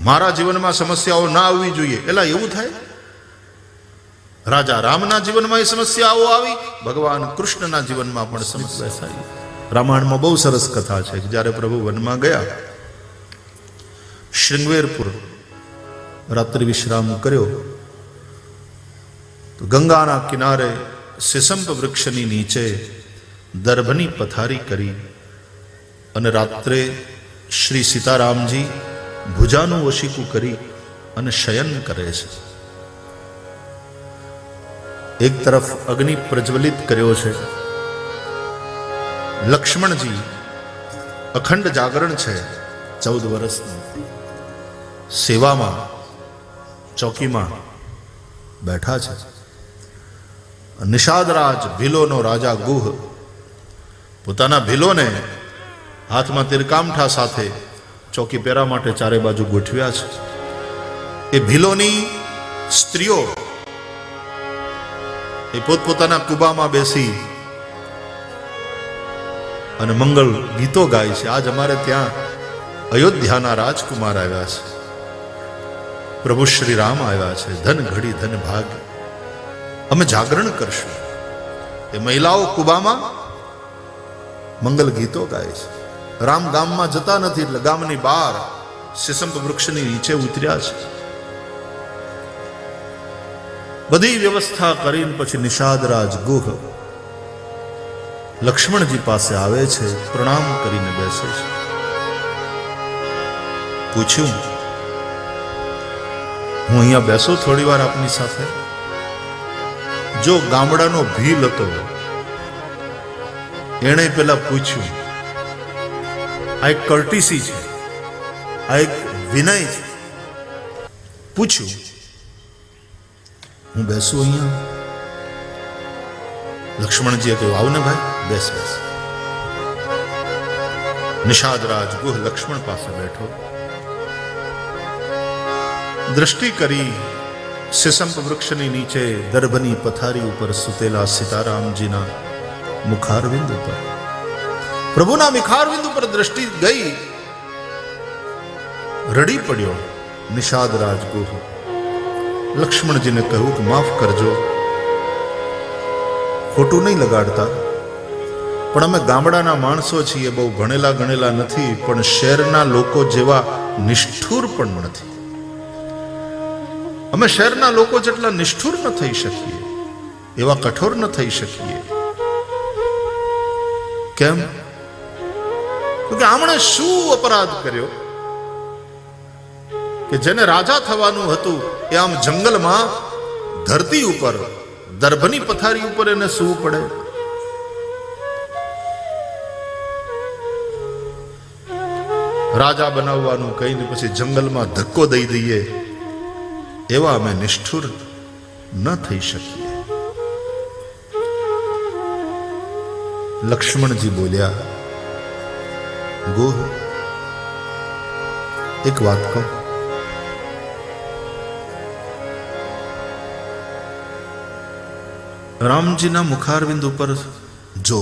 મારા જીવનમાં સમસ્યાઓ ના આવવી જોઈએ. એટલે એવું થાય? રાજા રામના જીવનમાં એ સમસ્યાઓ આવી, ભગવાન કૃષ્ણના જીવનમાં પણ સમસ્યા આવી રામાયણમાં બહુ સરસ કથા છે જ્યારે પ્રભુ વનમાં ગયા, શૃંગવેરપુર રાત્રિ વિશ્રામ કર્યો, તો ગંગાના કિનારે સિસંપ વૃક્ષની નીચે દર્ભની પથારી કરી અને રાત્રે શ્રી સીતારામજી ભુજાનું વશીકું કરી અને શયન કરે છે. એક તરફ અગ્નિ પ્રજ્વલિત કર્યો છે. લક્ષ્મણજી અખંડ જાગરણ છે ચૌદ વર્ષનું. સેવામાં, ચોકીમાં બેઠા છે. નિષાદરાજ ભીલોનો રાજા ગુહ પોતાના ભીલોને હાથમાં તિરકામઠા સાથે ચોકી પહેરા માટે ચારે બાજુ ગોઠવ્યા છે. એ ભીલોની સ્ત્રીઓ એ પોતપોતાના કુબામાં બેસી અને મંગળ ગીતો ગાય છે. આજ અમારે ત્યાં અયોધ્યાના રાજકુમાર આવ્યા છે. પ્રભુ શ્રી રામ આવ્યા છે. ધન ઘડી ધન ભાગ. અમે જાગરણ કરશું. એ મહિલાઓ કુબામાં મંગલ ગીતો ગાય છે. રામ ગામમાં જતા નથી એટલે ગામની બહાર સિસંપ વૃક્ષની નીચે ઉતર્યા છે. બધી વ્યવસ્થા કરીને પછી નિષાદરાજ ગુહ લક્ષ્મણજી પાસે આવે છે, પ્રણામ કરીને બેસે છે. પૂછ્યું, હું અહીંયા બેસો થોડી વાર આપની સાથે? જો ગામડાનો ભીલ હતો, એણે પેલા પૂછ્યું આ એક કર્ટિસી છે. આ એક વિનય છે. પૂછ્યું હું બેસું અહીંયા? લક્ષ્મણજીએ કહ્યું, આવ ને ભાઈ, બેસ બેસ. નિષાદરાજ ગુહ લક્ષ્મણ પાસે બેઠો. દ્રષ્ટિ કરી સિસંપ વૃક્ષની નીચે દર્ભની પથારી ઉપર સુતેલા સીતારામજીના મુખારવિંદ ઉપર. પ્રભુના મિખારવિંદ ઉપર દ્રષ્ટિ ગઈ, રડી પડ્યો નિષાદ રાજગુહ લક્ષ્મણજીને કહ્યું કે, માફ કરજો. ખોટું નહીં લગાડતા. પણ અમે ગામડાના માણસો છીએ, બહુ ભણેલા ગણેલા નથી, પણ શહેરના લોકો જેવા નિષ્ઠુર પણ નથી. અમે શહેરના લોકો જેટલા નિષ્ઠુર ન થઈ શકીએ, એવા કઠોર ન થઈ શકીએ. કેમ? કે આમણે શું અપરાધ કર્યો? કે જેને રાજા થવાનું હતું, એ આમ જંગલમાં ધરતી ઉપર, દર્ભની પથારી ઉપર એને સૂવું પડે. રાજા બનાવવાનું કહીને પછી જંગલમાં ધક્કો દઈ દઈએ, એવા અમે નિષ્ઠુર ન થઈ શકીએ. લક્ષ્મણજી બોલ્યા ગોહ એક વાત કહું રામજીના મુખારવિંદ ઉપર જો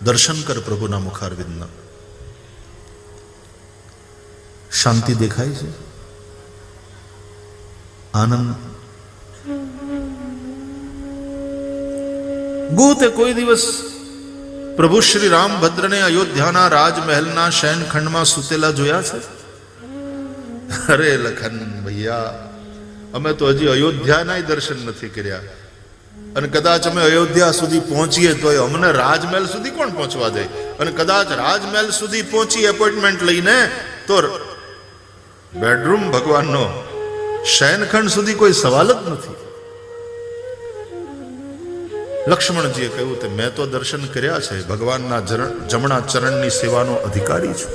દર્શન કર પ્રભુના મુખારવિંદના શાંતિ દેખાય છે આનંદ ગોતે કોઈ દિવસ પ્રભુ શ્રી રામભદ્રને અયોધ્યાના રાજમહેલના શયનખંડમાં સૂતેલા જોયા છે? અરે લખન ભૈયા, અમે તો હજી અયોધ્યાના દર્શન નથી કર્યા. અને કદાચ અમે અયોધ્યા સુધી પહોંચીએ તો અમને રાજમહેલ સુધી કોણ પહોંચવા દે? અને કદાચ રાજમહેલ સુધી પહોંચી એપોઇન્ટમેન્ટ લઈને તો બેડરૂમ ભગવાનનો શયનખંડ સુધી કોઈ સવાલ જ નથી. લક્ષ્મણજીએ કહ્યું તે મેં તો દર્શન કર્યા છે, ભગવાનના જમણા ચરણની સેવાનો અધિકારી છું.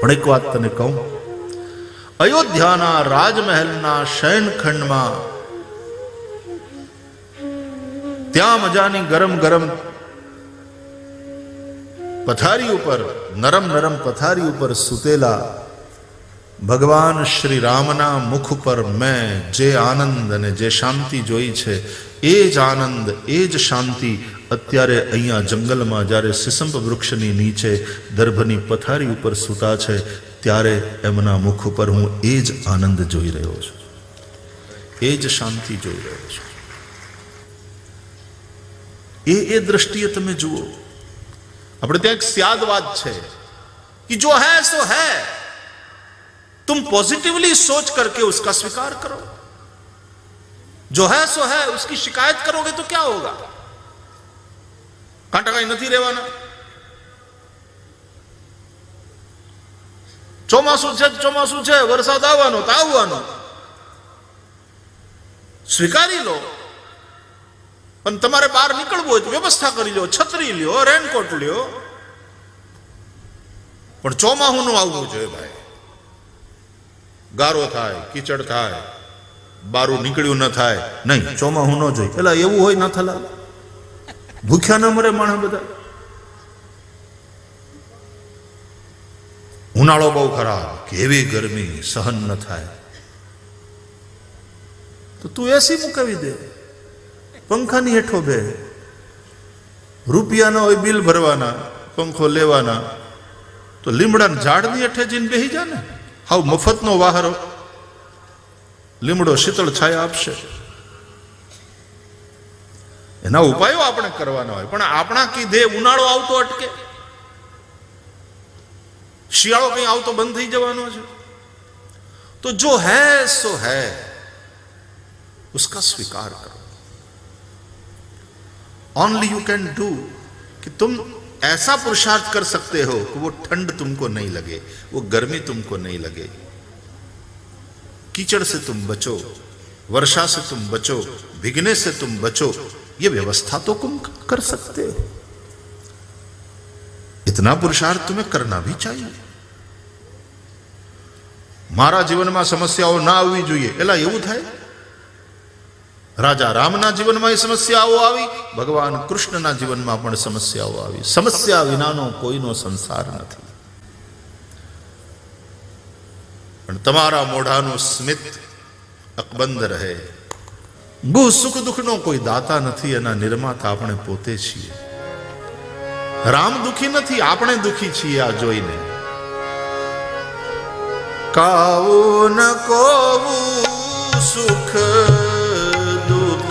પણ એક વાત તને કહું, અયોધ્યાના રાજમહેલના શયનખંડમાં ત્યાં મજાની ગરમ ગરમ પથારી ઉપર, નરમ નરમ પથારી ઉપર સૂતેલા ભગવાન શ્રી રામના મુખ પર મેં જે આનંદ અને જે શાંતિ જોઈ છે, એ જ આનંદ, એ જ શાંતિ અત્યારે અહીંયા જંગલમાં જ્યારે સિસંપ વૃક્ષની નીચે દર્ભની પથારી ઉપર સૂતા છે, ત્યારે એમના મુખ પર હું એ જ આનંદ જોઈ રહ્યો છું. એ જ શાંતિ જોઈ રહ્યો છું. એ એ દ્રષ્ટિએ તમે જુઓ. આપણે ત્યાં એક સ્યાદ વાત છે કે જો હે, સો હે. तुम पॉजिटिवली सोच करके उसका स्वीकार करो जो है सो है उसकी शिकायत करोगे तो क्या होगा કાંટા કઈ નથી રહેવાના ચોમાસું છે તો ચોમાસું છે વરસાદ આવવાનો તો આવવાનો સ્વીકારી લો અને તમારે બહાર નીકળવું હોય તો વ્યવસ્થા કરી લો છત્રી લ્યો રેનકોટ લ્યો પણ ચોમાહું નું આવવું જોઈએ ભાઈ ગારો થાય, કીચડ થાય, બારું નીકળ્યું ન થાય. નહીં, ચોમાહું ન જોઈ એટલે એવું હોય ન થલા. ભૂખ્યા ન મરે માણસ બધા. ઉનાળો બહુ ખરાબ. કેવી ગરમી, સહન ન થાય. તો તું એસી મુકાવી દે. પંખાની હેઠો બે. રૂપિયાના હોય બિલ ભરવાના, પંખો લેવાના. તો લીમડાના ઝાડની હેઠે જઈને બેસી જા ને. હાવ મફતનો વાહરો. લીમડો શીતળ છાયા આપશે. એના ઉપાયો આપણે કરવાના હોય. પણ આપણા કીધે ઉનાળો આવતો અટકે. શિયાળો કઈ આવતો બંધ થઈ જવાનો છે. તો જો હૈ સો હૈ, ઉસકા સ્વીકાર કરો. ઓનલી યુ કેન ડુ કે તુમ ऐसा पुरुषार्थ कर सकते हो कि वो ठंड तुमको नहीं लगे वो गर्मी तुमको नहीं लगे कीचड़ से तुम बचो वर्षा से तुम बचो भीगने से तुम बचो ये व्यवस्था तो तुम कर सकते हो इतना पुरुषार्थ तुम्हें करना भी चाहिए મારા જીવનમાં સમસ્યાઓ ના આવવી જોઈએ એલા એવું થાય રાજા રામના જીવનમાં એ સમસ્યાઓ આવી, ભગવાન કૃષ્ણના જીવનમાં પણ સમસ્યાઓ આવી. સમસ્યા વિનાનો કોઈનો સંસાર નથી. પણ તમારા મોઢાનું સ્મિત અકબંધ રહે. બહુ સુખ દુઃખનો કોઈ દાતા નથી, એના નિર્માતા આપણે પોતે છીએ. રામ દુખી નથી, આપણે દુખી છીએ આ જોઈને. કાવું ન કોવું સુખ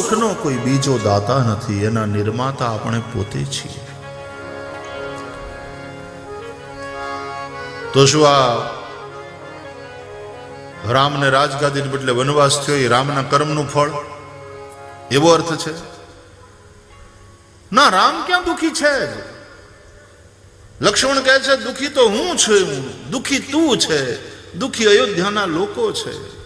સુખ દુઃખનો કોઈ બીજો દાતા નથી. એના નિર્માતા આપણે પોતે છીએ. તો શું આ રામને રાજગાદી બદલે વનવાસ થયો? એ રામના કર્મનું ફળ? એવો અર્થ છે? ના, રામ ક્યાં દુખી છે? લક્ષ્મણ કહે છે, દુખી તો હું છું. દુખી તું છે. દુખી અયોધ્યાના લોકો છે.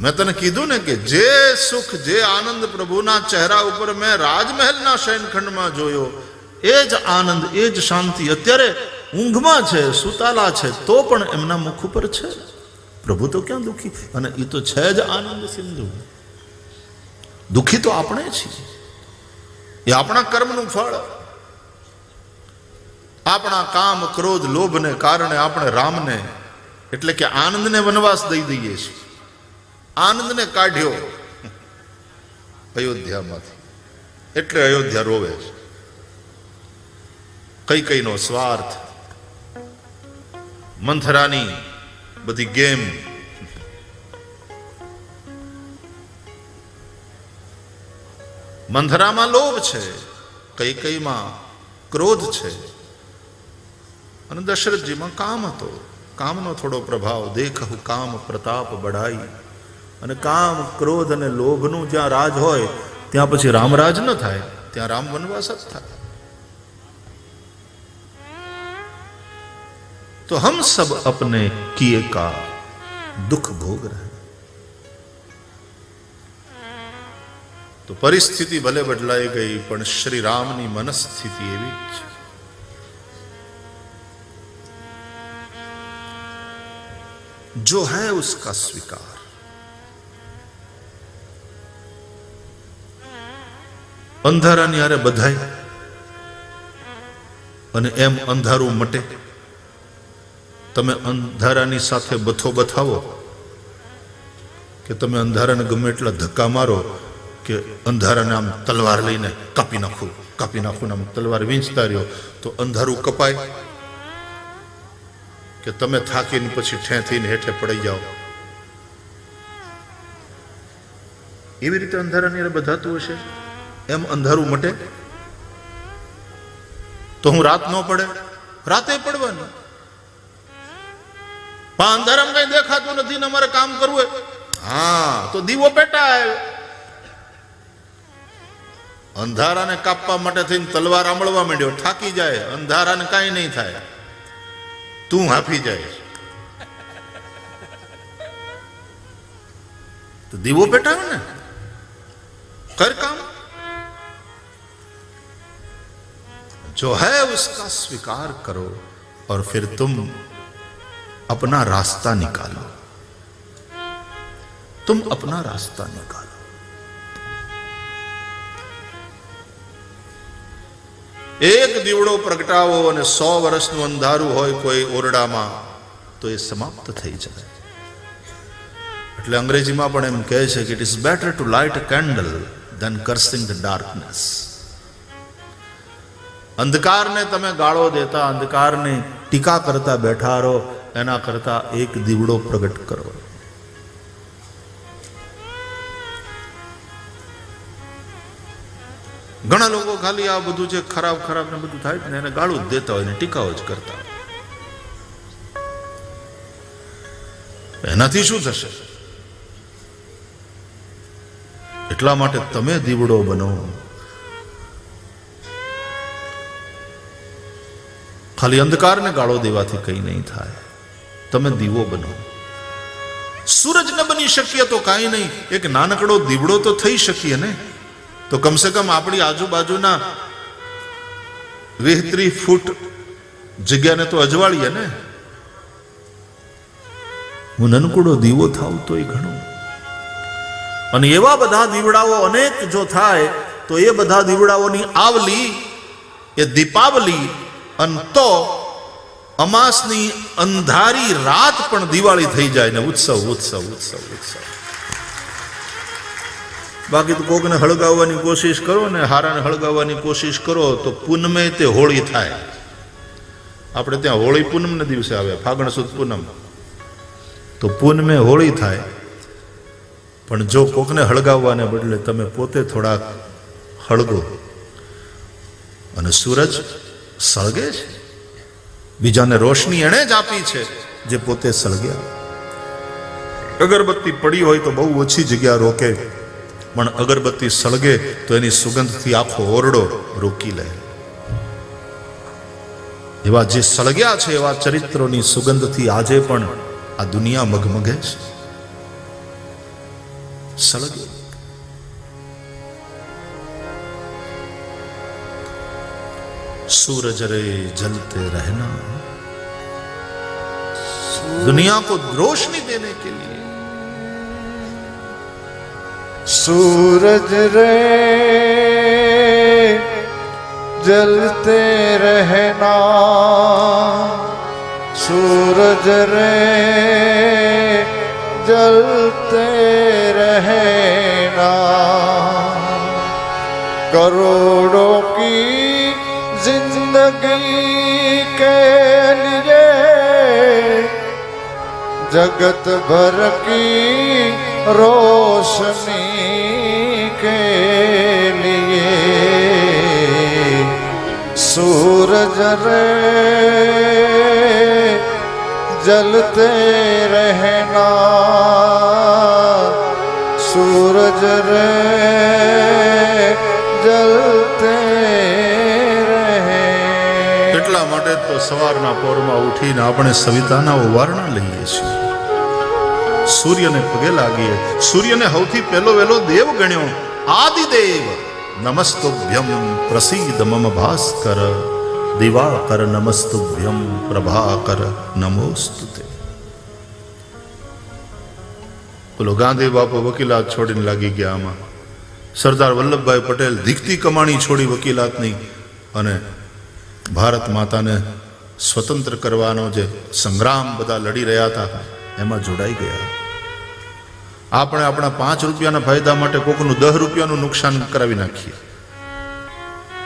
મેં તને કીધું ને કે જે સુખ, જે આનંદ પ્રભુના ચહેરા ઉપર મેં રાજમહેલના શયનખંડમાં જોયો, એ જ આનંદ, એ જ શાંતિ. અત્યારે ઊંઘમાં છે, સુતાલા છે, તો પણ એમના મુખ ઉપર છે. પ્રભુ તો ક્યાં દુખી? અને એ તો છે જ આનંદ સિંધુ. દુખી તો આપણે છીએ. એ આપણા કર્મનું ફળ. આપણા કામ, ક્રોધ, લોભને કારણે આપણે રામને, એટલે કે આનંદને વનવાસ દઈ દઈએ છીએ. આનંદને કાઢ્યો. અયોધ્યામાંથી. એટલે અયોધ્યા રોવે છે. કઈ કઈનો સ્વાર્થ. મંથરાની બધી ગેમ. મંથરામાં લોભ છે, કઈ કઈમાં ક્રોધ છે. અને દશરથજીમાં કામ હતો. કામનો થોડો પ્રભાવ. દેખ કામ પ્રતાપ બઢાઈ. અને કામ, ક્રોધ અને લોભનું જ્યાં રાજ હોય, ત્યાં પછી રામ રાજ ન થાય. ત્યાં રામ વનવાસ જ થાય. તો હમ સબ અપને કિએ કા દુઃખ ભોગ રહે. તો પરિસ્થિતિ ભલે બદલાઈ ગઈ, પણ શ્રી રામની મનસ્થિતિ એવી જ છે. જો હૈ उसका સ્વીકાર. અંધારાની હારે બધાય અને એમ અંધારું મટે. તમે અંધારાની સાથે બથો બથાવો કે તમે અંધારાને ગમે એટલા ધક્કા મારો કે અંધારાને આમ તલવાર લઈને કાપી નાખું કાપી નાખું આમ તલવાર વીંચતા રહ્યો તો અંધારું કપાય. કે તમે થાકીને પછી ઠેંથીને હેઠે પડી જાઓ. એવી રીતે અંધારાની બધાતું હશે? એમ અંધારું મટે? તો હું રાત ન પડે, રાતે પડવાનું. પણ અંધારામાં કઈ દેખાતું નથી ને અમારે કામ કરવું હા, તો દીવો પેટાય. અંધારાને કાપવા માટે થઈને તલવાર આંબળવા માંડ્યો, થાકી જાય. અંધારાને કાંઈ નહીં થાય. તું હાફી જાય. તો દીવો પેટાવે ને? કર કામ. जो है उसका स्वीकार करो और फिर तुम अपना रास्ता निकालो तुम अपना रास्ता निकालो એક દીવડો પ્રગટાવો અને સો વર્ષનું અંધારું હોય કોઈ ઓરડામાં તો એ સમાપ્ત થઈ જાય એટલે અંગ્રેજીમાં પણ એમ કહે છે કે it is better to light a candle than cursing the darkness અંધકારને તમે ગાળો દેતા, અંધકારની ટીકા કરતા બેઠા રહો, એના કરતા એક દીવડો પ્રગટ કરો. ઘણા લોકો ખાલી આ બધું જે ખરાબ ખરાબ ને બધું થાય ને, એને ગાળું જ દેતા હોય ને, ટીકાઓ જ કરતા એનાથી શું થશે? એટલા માટે તમે દીવડો બનો. ખાલી અંધકારને ગાળો દેવાથી કંઈ નહીં થાય. તમે દીવો બનો. સૂરજ ન બની શકીએ તો કાંઈ નહીં. એક નાનકડો દીવડો તો થઈ શકીએ ને? તો કમસે કમ આપણી આજુબાજુના વીસ ત્રીસ ફૂટ જગ્યાને તો અજવાળીએ ને? હું નનકડો દીવો થાવ તોય ઘણું. અને એવા બધા દીવડાઓ અનેક જો થાય, તો એ બધા દીવડાઓની આવલી, એ દીપાવલી અને તો અમાસની અંધારી રાત પણ દિવાળી થઈ જાય ને ઉત્સવ ઉત્સવ ઉત્સવ ઉત્સવ. બાકી તો કોકને હળગાવવાની કોશિશ કરો ને હારાને હળગાવવાની કોશિશ કરો તો પૂનમે તે હોળી થાય. આપણે ત્યાં હોળી પૂનમને દિવસે આવે, ફાગણ સુદ પૂનમ. તો પૂનમે હોળી થાય. પણ જો કોકને હળગાવવાને બદલે તમે પોતે થોડાક હળગો. અને સૂરજ સળગે છે? બીજાને રોશની એણે જ આપી છે જે પોતે સળગ્યા. અગરબત્તી પડી હોય તો બહુ ઓછી જગ્યા રોકે, પણ અગરબત્તી સળગે તો એની સુગંધથી આખો ઓરડો રોકી લે. એવા જે સળગ્યા છે, એવા ચરિત્રોની સુગંધથી આજે પણ આ દુનિયા મગમગે છે. સળગે सूरज रे जलते रहना। दुनिया को रोशनी देने के लिए। सूरज रे जलते रहना। सूरज रे जलते रहना। करोड़ों की जिंदगी के लिए जगत भर की रोशनी के लिए सूरज रे जलते रहना सूरज रे जलते रहना એટલા માટે તો સવારના પોરમાં ઉઠીને આપણે સવિતાના ઓવારણા લઈએ છીએ. સૂર્યને પગે લાગીએ. સૂર્યને સૌથી પહેલો વહેલો દેવ ગણ્યો. આદિદેવ, નમસ્તુભ્યમ પ્રસિદ્ધ મમ ભાસ્કર. દિવાકર નમસ્તુભ્યમ પ્રભાકર. નમોસ્તુતે બોલો, ગાંધી બાપુ વકીલાત છોડીને લાગી ગયા આમાં. સરદાર વલ્લભભાઈ પટેલ ધીકતી કમાણી છોડી વકીલાતની અને ભારત માતાને સ્વતંત્ર કરવાનો જે સંગ્રામ બધા લડી રહ્યા હતા, એમાં જોડાઈ ગયા. આપણે આપણા પાંચ રૂપિયાના ફાયદા માટે કોકનું દહ રૂપિયાનું નુકસાન કરાવી નાખીએ.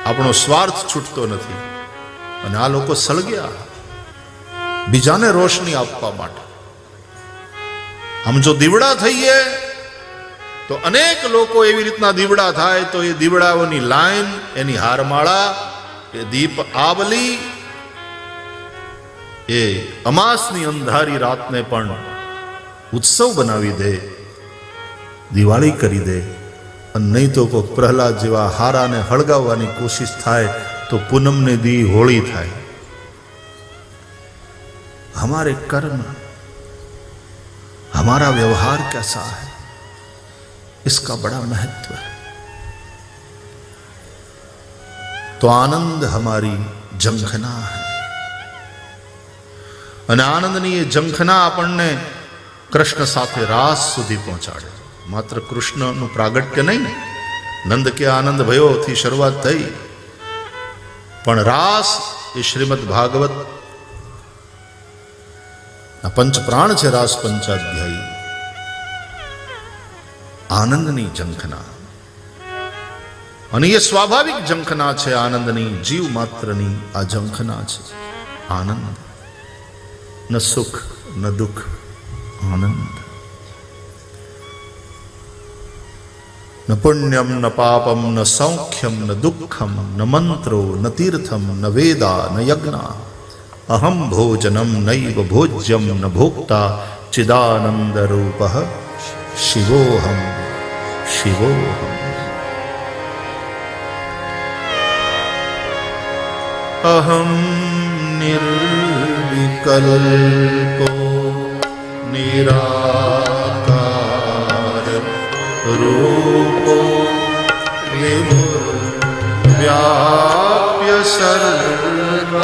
આપણો સ્વાર્થ છૂટતો નથી. અને આ લોકો સળગ્યા. બીજાને રોશની આપવા માટે. આમ જો દીવડા થઈએ, તો અનેક લોકો એવી રીતના દીવડા થાય તો એ દીવડાઓની લાઈન, એની હારમાળા એ દીપ આવલી એ અમાસની અંધારી રાતને પણ ઉત્સવ બનાવી દે દિવાળી કરી દે અને નહીં તો કોઈ પ્રહલાદ જેવા હારાને હળગાવવાની કોશિશ થાય તો પૂનમને દી હોળી થાય हमारे कर्म हमारा व्यवहार कैसा है इसका बड़ा महत्व है તો આનંદ અમારી જંખના અને આનંદની એ જંખના આપણને કૃષ્ણ સાથે રાસ સુધી પહોંચાડે. માત્ર કૃષ્ણનું પ્રાગટ્ય નહીં, નંદ કે આનંદ ભયોથી શરૂઆત થઈ. પણ રાસ એ શ્રીમદ ભાગવત પંચપ્રાણ છે રાસ પંચાધ્યાયી. આનંદની જંખના. અને એ સ્વાભાવિક ઝંખના છે, આનંદની, જીવ માત્રની આ ઝંખના છે. આનંદ. ન સુખ, ન દુઃખ, આનંદ. ન પુણ્યમ, ન પાપમ, ન સૌખ્યમ, ન દુઃખમ, ન મંત્રો, ન તીર્થમ, ન વેદા, ન યજ્ઞા. અહમ ભોજનમ નૈવ ભોજ્યમ, ન ભોક્તા ચિદાનંદ રૂપ શિવોહમ શિવોહમ. અહમ નિર્વિકલ્પો નિરાકાર રૂપો વિભુર્વ્યાપ્ય સર્વ